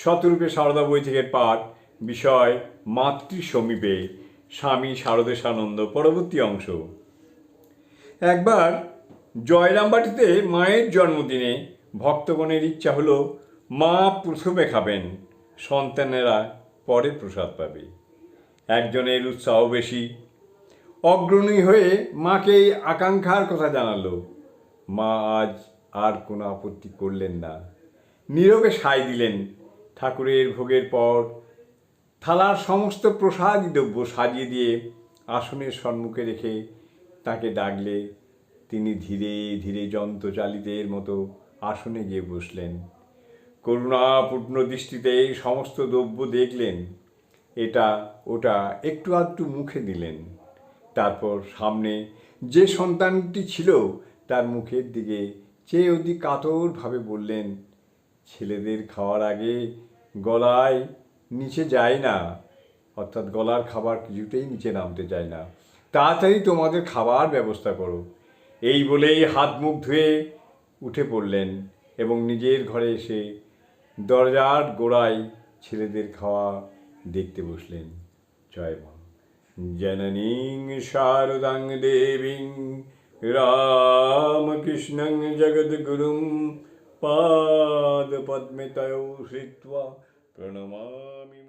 শতরূপে সারদা বই থেকে পাঠ, বিষয় মাতৃ সমীপে স্বামী শারদেশানন্দ পরবর্তী অংশ। একবার জয়রামবাটিতে মায়ের জন্মদিনে ভক্তগণের ইচ্ছা হলো, মা, প্রথমে খাবেন, সন্তানেরা পরে প্রসাদ পাবে। একজনের উৎসাহ বেশি। অগ্রণী হয়ে মাকে এই আকাঙ্ক্ষার কথা জানালো, মা, আজ আর কোনো আপত্তি করলেন না। নীরবে সায় দিলেন ঠাকুরের ভোগের পর থালার সমস্ত প্রসাদী দ্রব্য সাজিয়ে দিয়ে আসনের সম্মুখে রেখে তাকে ডাকলে তিনি ধীরে ধীরে যন্ত্রচালিতের মতো আসনে গিয়ে বসলেন। করুণাপূর্ণ দৃষ্টিতে এই সমস্ত দ্রব্য দেখলেন। এটা, ওটা একটু আধটু মুখে দিলেন। তারপর সামনে যে সন্তানটি ছিল, তার মুখের দিকে চেয়ে অতি কাতরভাবে বললেন ছেলেদের খাওয়ার আগে গলায় নিচে যায় না। অর্থাৎ গলার খাবার কিছুতেই নিচে নামতে চায় না। তাড়াতাড়ি তোমাদের খাবার ব্যবস্থা করো। এই বলেই হাত মুখ ধুয়ে উঠে পড়লেন এবং নিজের ঘরে এসে দরজার গোড়ায় ছেলেদের খাওয়া দেখতে বসলেন। জয় মা। জননীং শারদাং দেবীং রামকৃষ্ণং জগদ্গুরুম पाद पद्मितयो श्रित्वा प्रणमामि